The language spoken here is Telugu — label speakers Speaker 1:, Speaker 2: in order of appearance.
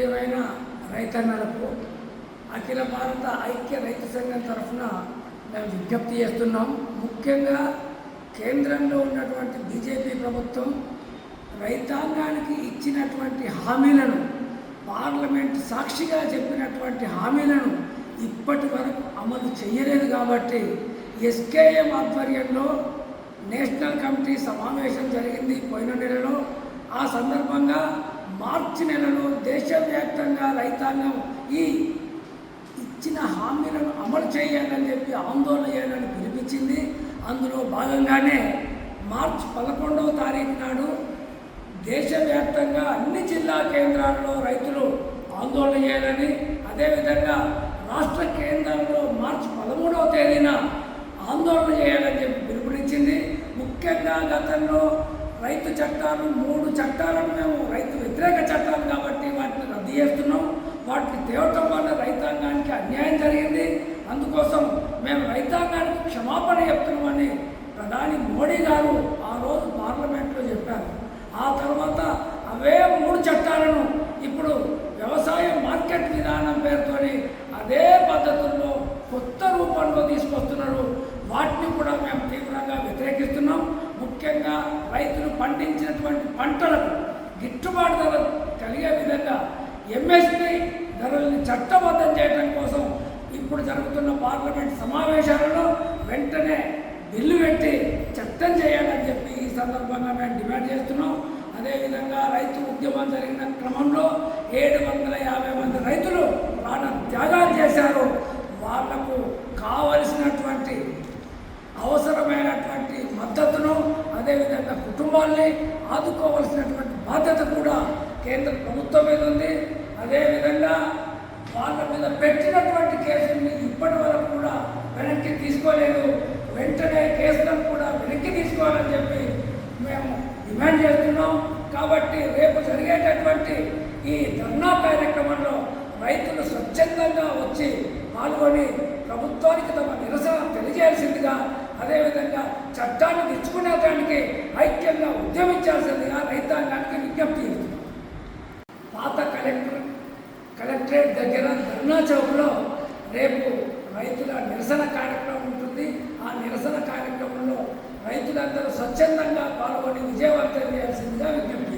Speaker 1: ప్రియమైన రైతన్నలకు అఖిల భారత ఐక్య రైతు సంఘం తరఫున మేము విజ్ఞప్తి చేస్తున్నాం. ముఖ్యంగా కేంద్రంలో ఉన్నటువంటి బీజేపీ ప్రభుత్వం రైతాంగానికి ఇచ్చినటువంటి హామీలను పార్లమెంట్ సాక్షిగా చెప్పినటువంటి హామీలను ఇప్పటి వరకు అమలు చేయలేదు కాబట్టి ఎస్కేఎం ఆధ్వర్యంలో నేషనల్ కమిటీ సమావేశం జరిగింది పోయిన నెలలో. ఆ సందర్భంగా మార్చి నెలలో దేశవ్యాప్తంగా రైతాంగం ఈ ఇచ్చిన హామీలను అమలు చేయాలని చెప్పి ఆందోళన చేయాలని పిలిపించింది. అందులో భాగంగానే మార్చి పదకొండవ తారీఖు నాడు దేశవ్యాప్తంగా అన్ని జిల్లా కేంద్రాల్లో రైతులు ఆందోళన చేయాలని అదేవిధంగా రాష్ట్ర కేంద్రంలో మార్చి పదమూడవ తేదీన ఆందోళన చేయాలని చెప్పి పిలుపునిచ్చింది ముఖ్యంగా గతంలో రైతు చట్టాలు మూడు చట్టాలను మేము రైతు వ్యతిరేక చట్టాలు కాబట్టి వాటిని రద్దు చేస్తున్నాం. వాటిని తేవటం వల్ల రైతాంగానికి అన్యాయం జరిగింది. అందుకోసం మేము రైతాంగానికి క్షమాపణ చెప్తున్నామని ప్రధాని మోడీ గారు ఆ రోజు పార్లమెంట్లో చెప్పారు. ఆ తర్వాత అవే మూడు చట్టాలను ఇప్పుడు వ్యవసాయ మార్కెట్ విధానం పేరుతోని అదే పద్ధతుల్లో కొత్త రూపంలో తీసుకొస్తున్నారు. వాటిని కూడా మేము తీవ్రంగా వ్యతిరేకిస్తున్నాం ముఖ్యంగా రైతులు పండించినటువంటి పంటలకు గిట్టుబాటు ధర కలిగే విధంగా ఎంఎస్పి ధరల్ని చట్టబద్ధం చేయడం కోసం ఇప్పుడు జరుగుతున్న పార్లమెంట్ సమావేశాలలో వెంటనే బిల్లు పెట్టి చట్టం చేయాలని చెప్పి ఈ సందర్భంగా మేము డిమాండ్ చేస్తున్నాం. అదేవిధంగా రైతు ఉద్యమం జరిగిన క్రమంలో ఏడు వందల యాభై మంది రైతులు కుటుంబాల్ని ఆదుకోవాల్సినటువంటి బాధ్యత కూడా కేంద్ర ప్రభుత్వం మీద ఉంది. అదేవిధంగా వాళ్ళ మీద పెట్టినటువంటి కేసుల్ని ఇప్పటి వరకు కూడా వెనక్కి తీసుకోలేదు. వెంటనే కేసులను కూడా వెనక్కి తీసుకోవాలని చెప్పి మేము డిమాండ్ చేస్తున్నాం. కాబట్టి రేపు జరిగేటటువంటి ఈ ధర్నా కార్యక్రమంలో రైతులు స్వచ్ఛందంగా వచ్చి పాల్గొని ప్రభుత్వానికి తమ నిరసన తెలియజేయాల్సిందిగా అదేవిధంగా చట్టాన్ని తెచ్చుకునేటానికి ఐక్యంగా ఉద్యమించాల్సిందిగా రైతాంగానికి విజ్ఞప్తి పాత కలెక్టర్ కలెక్టరేట్ దగ్గర ధర్నా చౌక్లో రేపు రైతుల నిరసన కార్యక్రమం ఉంటుంది. ఆ నిరసన కార్యక్రమంలో రైతులందరూ స్వచ్ఛందంగా పాల్గొని విజయవంతం చేయాల్సిందిగా విజ్ఞప్తి